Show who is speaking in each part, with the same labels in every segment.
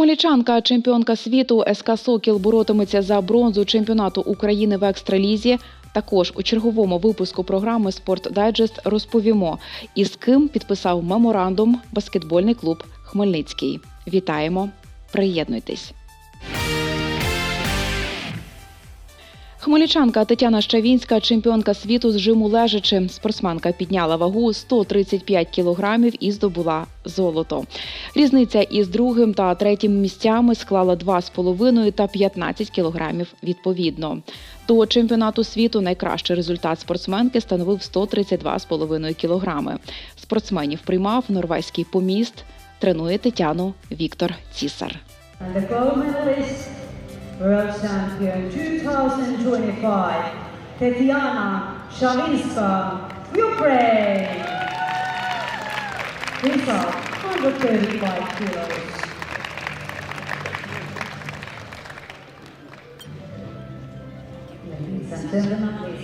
Speaker 1: Хмельничанка, чемпіонка світу СК Сокіл боротиметься за бронзу чемпіонату України в екстралізі. Також у черговому випуску програми Спорт Дайджест розповімо, із ким підписав меморандум баскетбольний клуб Хмельницький. Вітаємо! Приєднуйтесь! Хмельничанка Тетяна Щавінська, чемпіонка світу з жиму лежачи. Спортсменка підняла вагу 135 кілограмів і здобула золото. Різниця із другим та третім місцями склала 2,5 та 15 кілограмів відповідно. До чемпіонату світу найкращий результат спортсменки становив 132,5 кілограми. Спортсменів приймав норвезький поміст. Тренує Тетяну Віктор Цісар.
Speaker 2: World champion 2025, Tetiana Shalinska, Ukraine. Are 135 kilos. Ladies and gentlemen,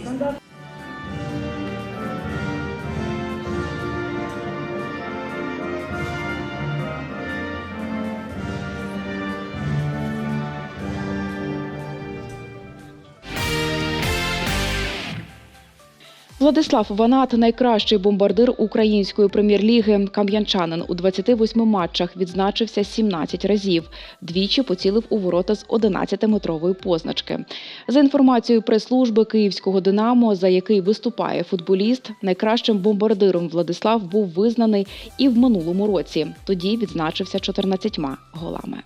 Speaker 1: Владислав Ванат найкращий бомбардир української прем'єр-ліги. Кам'янчанин у 28 матчах відзначився 17 разів. Двічі поцілив у ворота з 11-метрової позначки. За інформацією прес-служби Київського Динамо, за який виступає футболіст, найкращим бомбардиром Владислав був визнаний і в минулому році. Тоді відзначився 14 голами.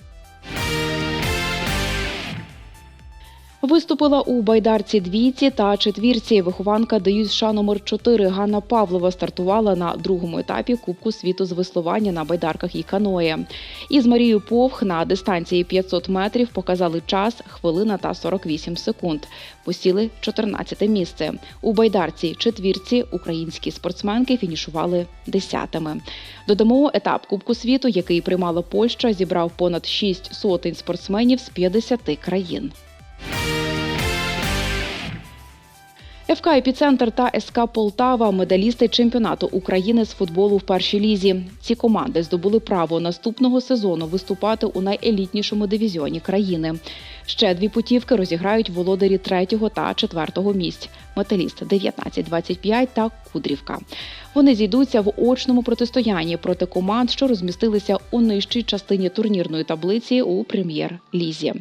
Speaker 1: Виступила у байдарці двійці та четвірці. Вихованка ДЮСШ номер 4 Ганна Павлова стартувала на другому етапі Кубку світу з веслування на байдарках і каное. Із Марією Повх на дистанції 500 метрів показали час хвилина та 48 секунд. Посіли 14 місце. У байдарці четвірці українські спортсменки фінішували десятими. Додамо етап Кубку світу, який приймала Польща, зібрав понад 6 сотень спортсменів з 50 країн. ФК «Епіцентр» та СК Полтава медалісти чемпіонату України з футболу в першій лізі. Ці команди здобули право наступного сезону виступати у найелітнішому дивізіоні країни. Ще дві путівки розіграють володарі третього та четвертого місць. Металіст 19-25 та Кудрівка. Вони зійдуться в очному протистоянні проти команд, що розмістилися у нижчій частині турнірної таблиці у прем'єр-лізі.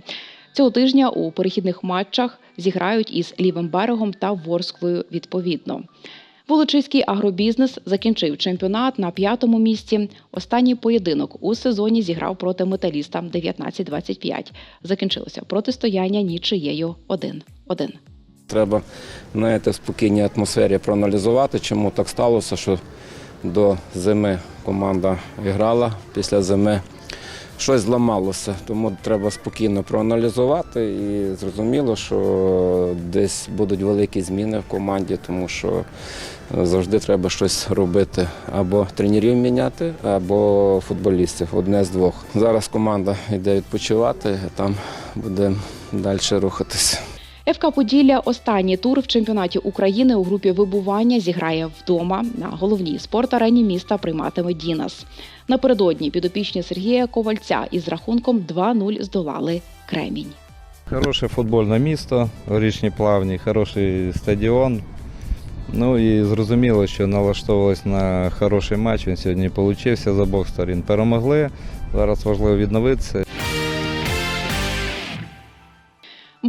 Speaker 1: Цього тижня у перехідних матчах зіграють із лівим берегом та Ворсклою відповідно. Волочиський агробізнес закінчив чемпіонат на п'ятому місці. Останній поєдинок у сезоні зіграв проти металіста 19-25. Закінчилося протистояння нічиєю 1-1.
Speaker 3: Треба знаєте, в спокійній атмосфері проаналізувати, чому так сталося, що до зими команда грала, після зими щось зламалося. Тому треба спокійно проаналізувати і зрозуміло, що десь будуть великі зміни в команді, тому що завжди треба щось робити. Або тренерів міняти, або футболістів. Одне з двох. Зараз команда йде відпочивати, а там буде далі рухатися.
Speaker 1: ФК Поділля останній тур в чемпіонаті України у групі вибування зіграє вдома. На головній спорт-арені міста прийматиме Дінас. Напередодні підопічні Сергія Ковальця із рахунком 2-0 здолали Кремінь.
Speaker 4: Хороше футбольне місто, горішні плавні, хороший стадіон. Ну і зрозуміло, що налаштовувалися на хороший матч. Він сьогодні получився з обох сторін. Перемогли. Зараз важливо відновитися.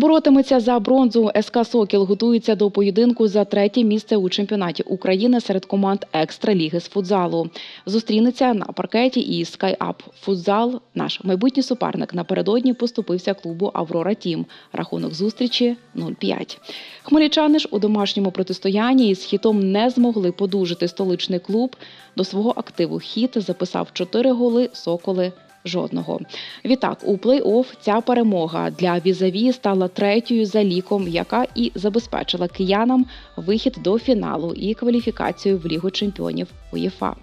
Speaker 1: Боротиметься за бронзу. СК Сокіл готується до поєдинку за третє місце у чемпіонаті України серед команд екстраліги з футзалу. Зустрінеться на паркеті і SkyUp Футзал. Наш майбутній суперник напередодні поступився клубу Аврора Тім. Рахунок зустрічі 0-5. Хмельничани ж у домашньому протистоянні із хітом не змогли подужити столичний клуб. До свого активу хіт записав 4 голи, соколи жодного. Відтак, у плей-офф ця перемога для візаві стала третьою за ліком, яка і забезпечила киянам вихід до фіналу і кваліфікацію в Лігу чемпіонів УЄФА.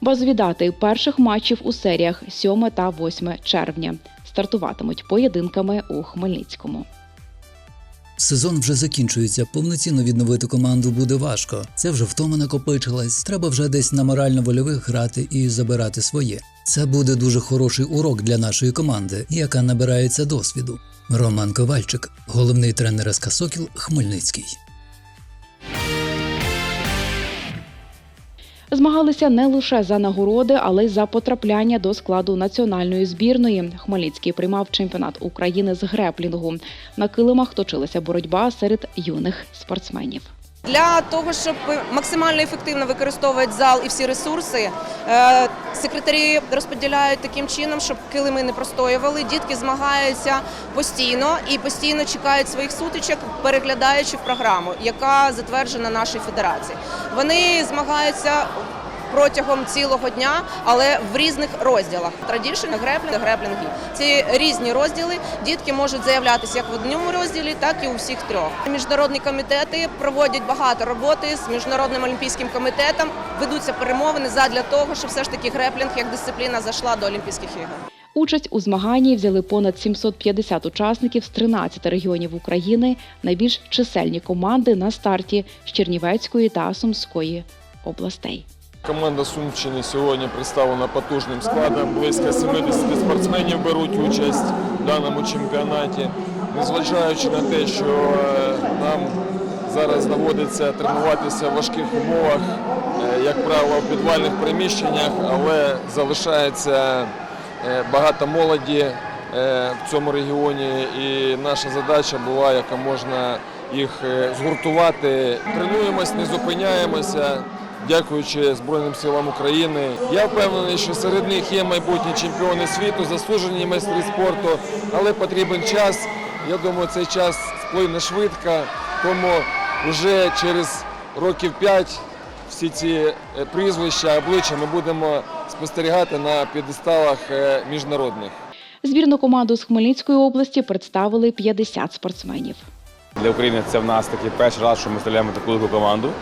Speaker 1: Базові дати перших матчів у серіях 7 та 8 червня стартуватимуть поєдинками у Хмельницькому.
Speaker 5: Сезон вже закінчується. Повноцінно відновити команду буде важко. Це вже втома накопичилась. Треба вже десь на морально-вольових грати і забирати своє. Це буде дуже хороший урок для нашої команди, яка набирається досвіду. Роман Ковальчик, головний тренер СК Сокіл Хмельницький.
Speaker 1: Змагалися не лише за нагороди, але й за потрапляння до складу національної збірної. Хмельницький приймав чемпіонат України з греплінгу. На килимах точилася боротьба серед юних спортсменів.
Speaker 6: Для того, щоб максимально ефективно використовувати зал і всі ресурси, е, секретарі розподіляють таким чином, щоб килими не простоювали. Дітки змагаються постійно і постійно чекають своїх сутичок, переглядаючи програму, яка затверджена нашою федерацією. Вони змагаються. Протягом цілого дня, але в різних розділах. Традішн, греплінг, греплінги. Ці різні розділи дітки можуть заявлятися як в одному розділі, так і у всіх трьох. Міжнародні комітети проводять багато роботи з міжнародним олімпійським комітетом. Ведуться перемовини задля того, щоб все ж таки греплінг як дисципліна зайшла до Олімпійських ігор.
Speaker 1: Участь у змаганні взяли понад 750 учасників з 13 регіонів України. Найбільш чисельні команди на старті з Чернівецької та Сумської областей.
Speaker 7: Команда Сумщини сьогодні представлена потужним складом. Близько 70 спортсменів беруть участь в даному чемпіонаті. Незважаючи на те, що е, нам зараз доводиться тренуватися в важких умовах, е, як правило, в підвальних приміщеннях, але залишається е, багато молоді в цьому регіоні, і наша задача була, яка можна їх згуртувати. Тренуємось, не зупиняємося. Дякуючи Збройним силам України. Я впевнений, що серед них є майбутні чемпіони світу, заслужені майстри спорту, але потрібен час. Я думаю, цей час сплине швидко, тому вже через років п'ять всі ці е, прізвища, обличчя ми будемо спостерігати на п'єдесталах е, міжнародних.
Speaker 1: Збірну команду з Хмельницької області представили 50 спортсменів.
Speaker 8: Для України це в нас такий перший раз, що ми виставляємо таку велику команду.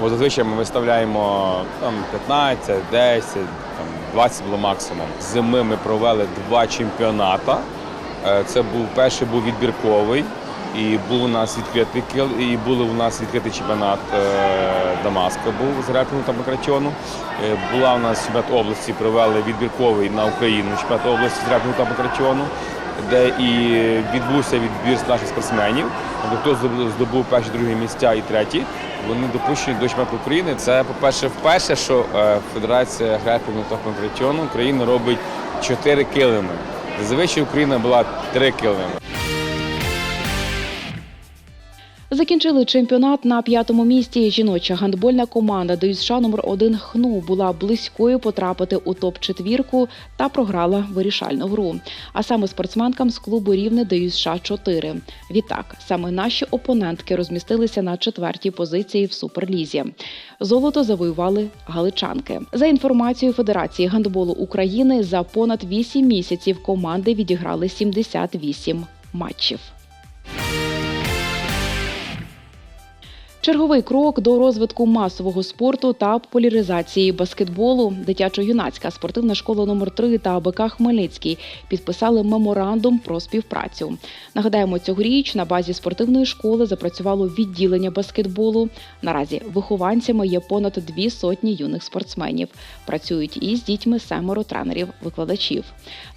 Speaker 8: Бо зазвичай ми виставляємо там 15, 10, там 20 було максимум. Зими ми провели два чемпіоната. Е, Це був перший був відбірковий, і був у нас відкритий кіл, і був у нас відкритий чемпіонат е, Дамаска був з греплінгу та бакратіону. Е, Була у нас чемпіонат області, провели відбірковий на Україну, чемпіонат області з греплінгу та бакратіону де і відбувся відбір наших спортсменів. Хто здобув- перші, другі місця і треті, вони допущені до чемпіонату України. Це, по-перше, вперше, що Федерація Федерація на та панкратіону Україна робить чотири килими. Зазвичай Україна була три килими.
Speaker 1: Закінчили чемпіонат на п'ятому місці. Жіноча гандбольна команда ДЮСШ номер 1 ХНУ була близькою потрапити у топ-четвірку та програла вирішальну гру. А саме спортсменкам з клубу рівне ДЮСШ 4 Відтак, саме наші опонентки розмістилися на четвертій позиції в суперлізі. Золото завоювали галичанки. За інформацією Федерації гандболу України, за понад 8 місяців команди відіграли 78 матчів. Черговий крок до розвитку масового спорту та популяризації баскетболу. Дитячо-юнацька спортивна школа номер 3 та АБК Хмельницький підписали меморандум про співпрацю. Нагадаємо, цьогоріч на базі спортивної школи запрацювало відділення баскетболу. Наразі вихованцями є понад дві сотні юних спортсменів. Працюють із дітьми семеро тренерів, викладачів.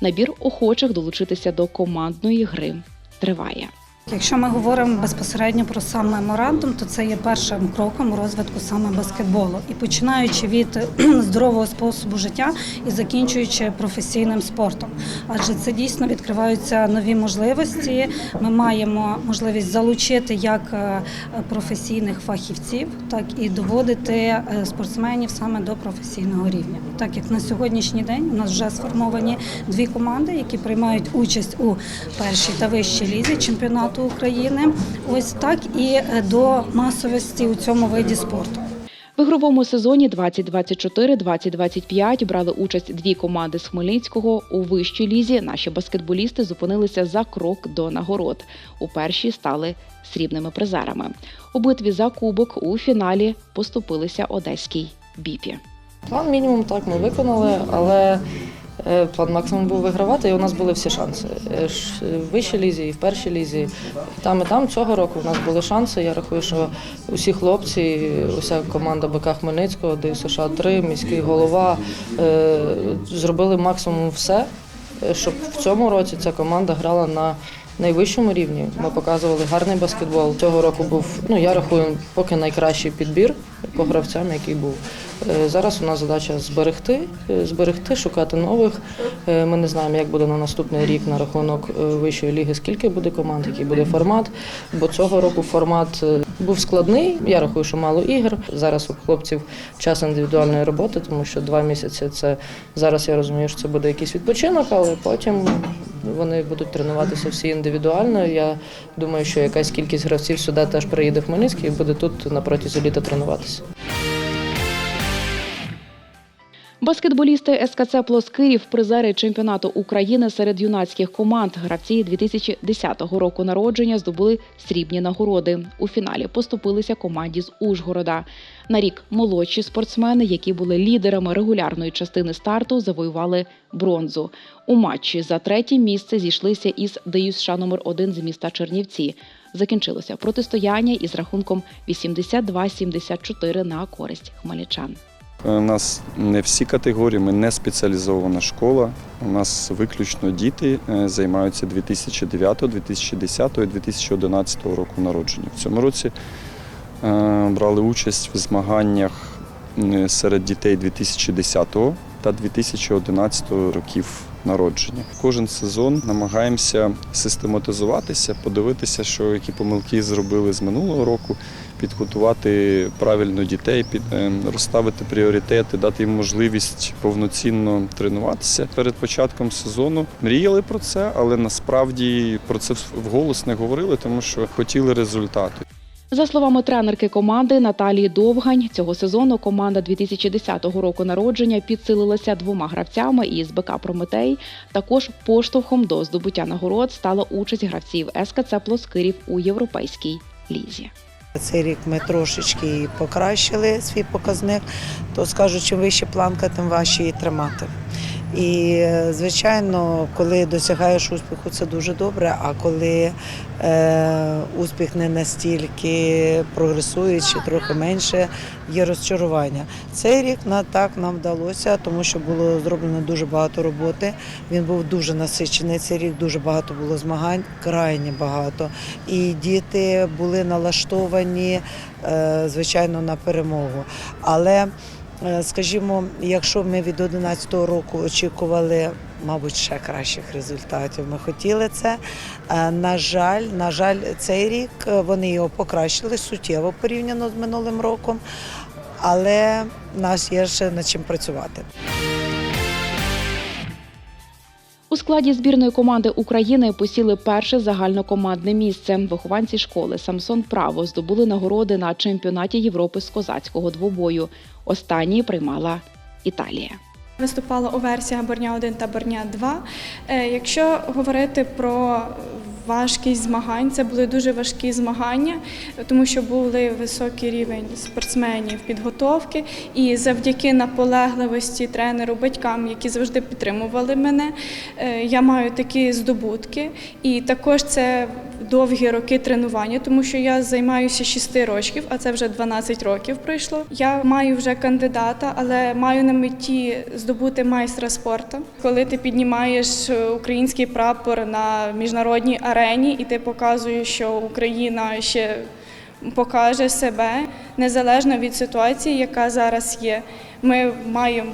Speaker 1: Набір охочих долучитися до командної гри триває.
Speaker 9: Якщо ми говоримо безпосередньо про сам меморандум, то це є першим кроком розвитку саме баскетболу. І починаючи від здорового способу життя і закінчуючи професійним спортом. Адже це дійсно відкриваються нові можливості. Ми маємо можливість залучити як е, професійних фахівців, так і доводити е, спортсменів саме до професійного рівня. Так як на сьогоднішній день у нас вже сформовані дві команди, які приймають участь у першій та вищій лізі чемпіонату України. Ось так і е, до масовості у цьому виді спорту.
Speaker 1: В ігровому сезоні 2024-2025 брали участь дві команди з Хмельницького. У вищій лізі наші баскетболісти зупинилися за крок до нагород. У першій стали срібними призерами. У битві за кубок у фіналі поступилися одеській біпі.
Speaker 10: План мінімум так ми виконали, але План максимум був вигравати, і у нас були всі шанси. Е, В вищій лізі і в першій лізі. Там і там цього року у нас були шанси. Я рахую, що усі хлопці, уся команда БК Хмельницького, ДЮ США 3 міський голова е, зробили максимум все, е, щоб в цьому році ця команда грала на найвищому рівні. Ми показували гарний баскетбол. Цього року був, ну я рахую, поки найкращий підбір по гравцям, який був. Е, Зараз у нас задача зберегти, е, зберегти, шукати нових. Е, Ми не знаємо, як буде на наступний рік на рахунок вищої ліги, скільки буде команд, який буде формат. Бо цього року формат був складний. Я рахую, що мало ігор. Зараз у хлопців час індивідуальної роботи, тому що два місяці це зараз. Я розумію, що це буде якийсь відпочинок, але потім вони будуть тренуватися всі індивідуально. Я думаю, що якась кількість гравців сюди теж приїде в Хмельницький і буде тут на протязі літа тренуватися.
Speaker 1: Баскетболісти СКЦ Плоскирів, призери чемпіонату України серед юнацьких команд, гравці 2010 року народження здобули срібні нагороди. У фіналі поступилися команді з Ужгорода. На рік молодші спортсмени, які були лідерами регулярної частини старту, завоювали бронзу. У матчі за третє місце зійшлися із ДЮСШ номер 1 з міста Чернівці. Закінчилося протистояння із рахунком 82-74 на користь хмельничан.
Speaker 11: У нас не всі категорії, ми не спеціалізована школа. У нас виключно діти е, займаються 2009, 2010 і 2011 року народження. В цьому році е, брали участь в змаганнях серед дітей 2010 та 2011 років народження. Кожен сезон намагаємося систематизуватися, подивитися, що які помилки зробили з минулого року, підготувати правильно дітей, під, е, розставити пріоритети, дати їм можливість повноцінно тренуватися. Перед початком сезону мріяли про це, але насправді про це вголос не говорили, тому що хотіли результату.
Speaker 1: За словами тренерки команди Наталії Довгань, цього сезону команда 2010 року народження підсилилася двома гравцями із БК Прометей. Також поштовхом до здобуття нагород стала участь гравців СКЦ Плоскирів у європейській лізі.
Speaker 12: Цей рік ми трошечки покращили свій показник, то скажу, чим вища планка, тим важче її тримати. І, звичайно, коли досягаєш успіху, це дуже добре. А коли е, успіх не настільки прогресує, чи трохи менше, є розчарування. Цей рік на так нам вдалося, тому що було зроблено дуже багато роботи. Він був дуже насичений. Цей рік дуже багато було змагань, крайні багато. І діти були налаштовані, е, звичайно, на перемогу. Але Скажімо, якщо ми від 2011 року очікували, мабуть, ще кращих результатів, ми хотіли це. Е, На жаль, на жаль, цей рік е, вони його покращили суттєво порівняно з минулим роком, але в нас є ще над чим працювати.
Speaker 1: Складі збірної команди України посіли перше загальнокомандне місце. Вихованці школи Самсон Право здобули нагороди на чемпіонаті Європи з козацького двобою. Останній приймала Італія.
Speaker 13: Виступала у версіях Борня 1 та Борня 2. Е, Якщо говорити про важкість змагань, це були дуже важкі змагання, тому що були високий рівень спортсменів підготовки, і завдяки наполегливості тренеру, батькам, які завжди підтримували мене, е, я маю такі здобутки. І також це довгі роки тренування, тому що я займаюся 6 років, а це вже 12 років пройшло. Я маю вже кандидата, але маю на меті здобути майстра спорту. Коли ти піднімаєш е, український прапор на міжнародній арені, і ти показуєш, що Україна ще покаже себе незалежно від ситуації, яка зараз є. Ми маємо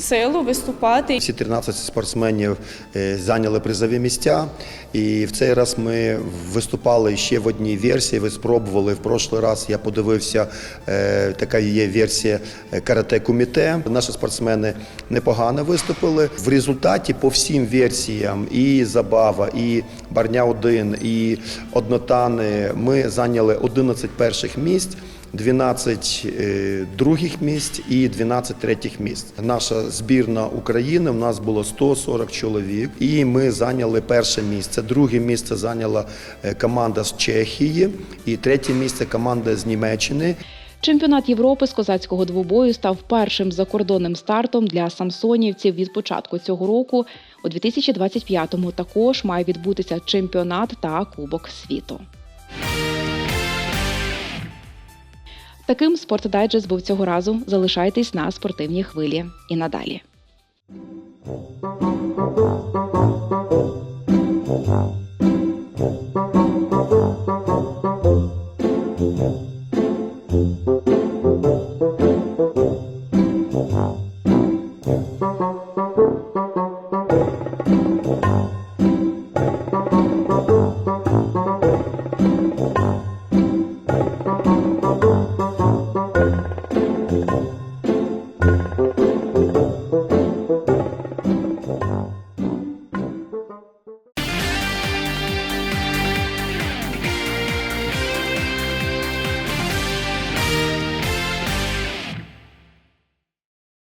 Speaker 13: силу виступати.
Speaker 14: Всі 13 спортсменів е, зайняли призові місця. І в цей раз ми виступали ще в одній версії. Ви спробували в прошлий раз. Я подивився, е, така є версія е, карате куміте. Наші спортсмени непогано виступили. В результаті по всім версіям і забава, і барня 1 і однотани ми зайняли 11 перших місць. 12 е, других місць і 12 третіх місць. Наша збірна України в нас було 140 чоловік, і ми зайняли перше місце. Друге місце зайняла е, команда з Чехії, і третє місце команда з Німеччини.
Speaker 1: Чемпіонат Європи з козацького двобою став першим закордонним стартом для самсонівців від початку цього року. У 2025-му також має відбутися чемпіонат та Кубок світу. Таким спортдайджест був цього разу. Залишайтесь на спортивній хвилі і надалі. Thank you.